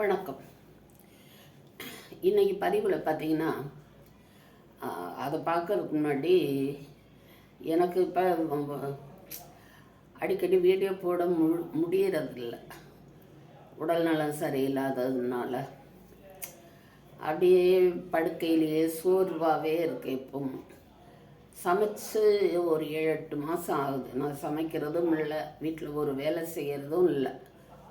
வணக்கம். இன்னைக்கு பதிவில் பார்த்தீங்கன்னா அதை பார்க்கறதுக்கு முன்னாடி எனக்கு இப்போ அடிக்கடி வீடியோ போட மு முடியறதில்ல. உடல் நலம் சரியில்லாததுனால. அப்படியே படுக்கையிலேயே சோர்வாகவே இருக்கு எப்பவும் சமைச்சு ஒரு ஏழு எட்டு மாதம் ஆகுது. நான் சமைக்கிறதும் இல்லை வீட்டில் ஒரு வேலை செய்கிறதும் இல்லை.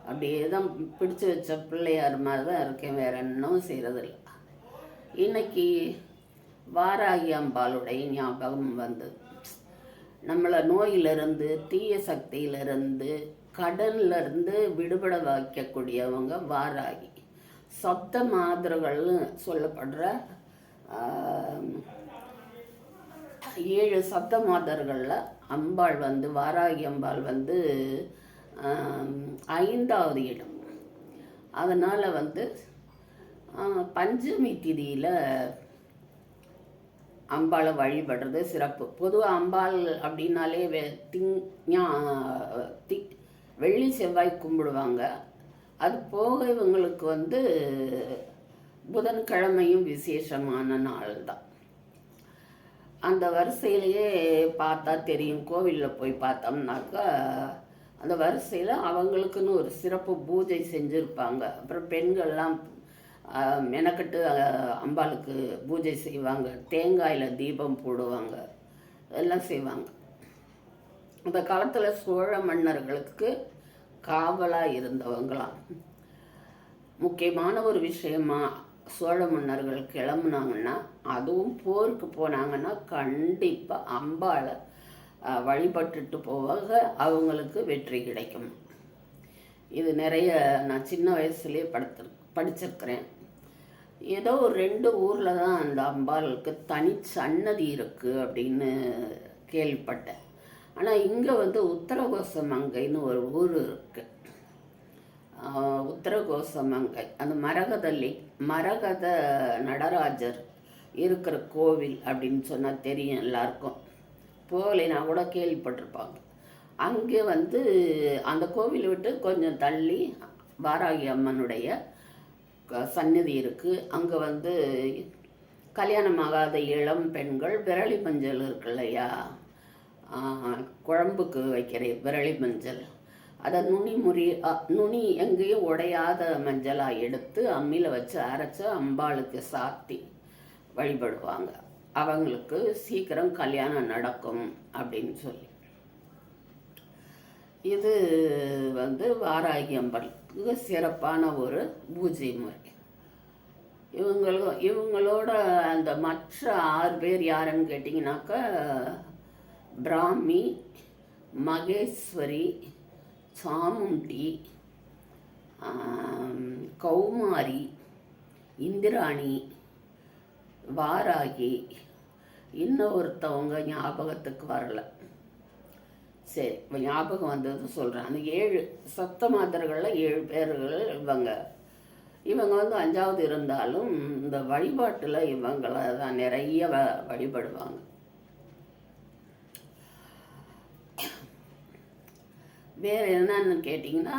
அப்படியே தான் பிடிச்சி வச்ச பிள்ளையார் மாதிரி தான் இருக்கேன் வேற இன்னும் செய்கிறதில்ல இன்னைக்கு வாராகி அம்பாளுடைய ஞாபகம் வந்தது. நம்மளை நோயிலிருந்து தீய சக்தியிலிருந்து கடன்லேருந்து விடுபட வைக்கக்கூடியவங்க வாராகி. சப்த மாதர்கள்னு சொல்லப்படுற ஏழு சப்த மாதர்களில் அம்பாள் வந்து வாராகி அம்பாள் வந்து ஐந்தாவது இடம். அதனால் வந்து பஞ்சமி திதியில் அம்பாளை வழிபடுறது சிறப்பு. பொதுவாக அம்பாள் அப்படின்னாலே வெ திங் ஞா- தி வெள்ளி செவ்வாய் கும்பிடுவாங்க. அது போக இவங்களுக்கு வந்து புதன்கிழமையும் விசேஷமான நாள் தான் அந்த வரிசையிலேயே பார்த்தா தெரியும். கோவிலில் போய் பார்த்தோம்னாக்கா அந்த வரிசையில் அவங்களுக்குன்னு ஒரு சிறப்பு பூஜை செஞ்சுருப்பாங்க. அப்புறம் பெண்கள்லாம் மெனக்கட்டு அம்பாளுக்கு பூஜை செய்வாங்க. தேங்காயில் தீபம் போடுவாங்க. எல்லாம் செய்வாங்க. அந்த காலத்தில் சோழ மன்னர்களுக்கு காவலாக இருந்தவங்களாம். முக்கியமான ஒரு விஷயமா சோழ மன்னர்கள் கிளம்புனாங்கன்னா அதுவும் போருக்கு போனாங்கன்னா கண்டிப்பாக அம்பாளை வழிபட்டுட்டு போவாங்க அவங்களுக்கு வெற்றி கிடைக்கும். இது நிறைய நான் சின்ன வயசுலேயே படுத்து படிச்சிருக்கிறேன். ஏதோ ஒரு ரெண்டு ஊரில் தான் அந்த அம்பாளுக்கு தனி சன்னதி இருக்குது அப்படின்னு கேள்விப்பட்டேன். ஆனால் இங்கே வந்து உத்தரகோசமங்கைன்னு ஒரு ஊர் இருக்குது ஆஹ் உத்தரகோசமங்கை அந்த மரகதல்லி மரகத நடராஜர் இருக்கிற கோவில் அப்படின்னு சொன்னால் தெரியும் எல்லாருக்கும். போகலைனா கூட கேள்விப்பட்டிருப்பாங்க. அங்கே வந்து அந்த கோவில் விட்டு கொஞ்சம் தள்ளி வாராகி அம்மனுடைய க- சந்நிதி இருக்குது அங்கே வந்து கல்யாணமாகாத இளம் பெண்கள் விரலி மஞ்சள் இருக்கு இல்லையா? குழம்புக்கு வைக்கிற விரலி மஞ்சள். அதை நுனி முறி நுனி எங்கேயும் உடையாத மஞ்சளாக எடுத்து அம்மியில் வச்சு அரைச்சு அம்பாளுக்கு சாத்தி வழிபடுவாங்க. அவங்களுக்கு சீக்கிரம் கல்யாணம் நடக்கும் அப்படின்னு சொல்லி. இது வந்து வாராகி அம்பாளுக்கு சிறப்பான ஒரு பூஜை முறை. இவங்களும் இவங்களோட அந்த மற்ற ஆறு பேர் யாருன்னு கேட்டிங்கனாக்கா பிராமி மகேஸ்வரி சாமுண்டி கௌமாரி இந்திராணி வாராகி இன்னும் ஒருத்தவங்க ஞாபகத்துக்கு வரல. சரி இப்போ ஞாபகம் வந்தது சொல்கிறேன் அந்த ஏழு சப்த மாதர்களில் ஏழு பேர்கள் இவங்க. இவங்க வந்து அஞ்சாவது இருந்தாலும் இந்த வழிபாட்டில் இவங்களை தான் நிறைய வ வழிபடுவாங்க. வேறு என்னன்னு கேட்டிங்கன்னா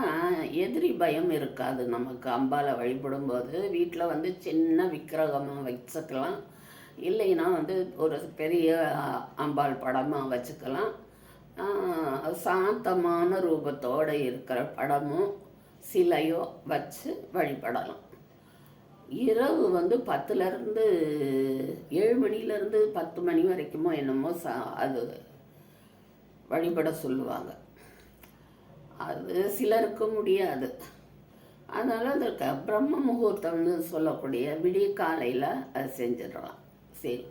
எதிரி பயம் இருக்காது நமக்கு. அம்பாலை வழிபடும்போது வீட்டில் வந்து சின்ன விக்கிரகமாக வச்சுக்கலாம் இல்லைன்னா வந்து ஒரு பெரிய அம்பாள் படமாக வச்சுக்கலாம். சாந்தமான ரூபத்தோடு இருக்கிற படமோ சிலையோ வச்சு வழிபடலாம். இரவு வந்து பத்துலேருந்து ஏழு மணிலேருந்து பத்து மணி வரைக்குமோ என்னமோ சா அது வழிபட சொல்லுவாங்க. அது சிலருக்கு முடியாது. அதனால் அந்த க பிரம்ம முகூர்த்தம்னு சொல்லக்கூடிய விடிய காலையில் அது செஞ்சிடலாம். சரி.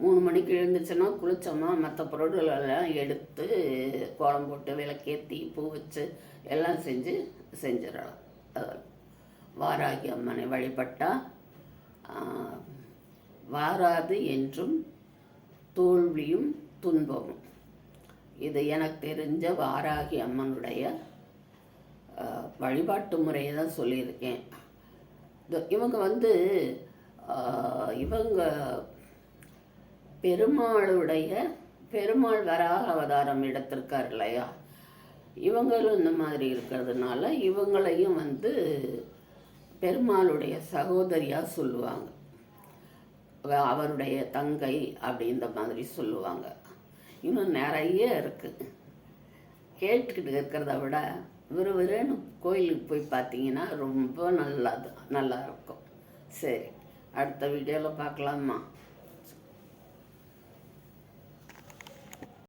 மூணு மணிக்கு எழுந்துச்சுன்னா குளிச்சோமா மற்ற பொருட்களெல்லாம் எடுத்து கோலம் போட்டு விளக்கேற்றி பூ வச்சு எல்லாம் செஞ்சு செஞ்சிடலாம். வாராகி அம்மனை வழிபட்டால் வாராது என்றும் தோல்வியும் துன்பமும். இது எனக்கு தெரிஞ்ச வாராகி அம்மனுடைய வழிபாட்டு முறையை தான் சொல்லியிருக்கேன். இவங்க வந்து இவங்க பெருமாளுடைய பெருமாள் வராக அவதாரம் எடுத்திருக்கார் இல்லையா இவங்களும் இந்த மாதிரி இருக்கிறதுனால இவங்களையும் வந்து பெருமாளுடைய சகோதரியாக சொல்லுவாங்க. அவருடைய தங்கை அப்படின்ற மாதிரி சொல்லுவாங்க. இன்னும் நிறைய இருக்குது கேட்டுக்கிட்டு இருக்கிறத விட விறுவிறுன்னு கோயிலுக்கு போய் பார்த்தீங்கன்னா ரொம்ப நல்லா நல்லா இருக்கும். சரி அடுத்த வீடியோவில் பார்க்கலாமா?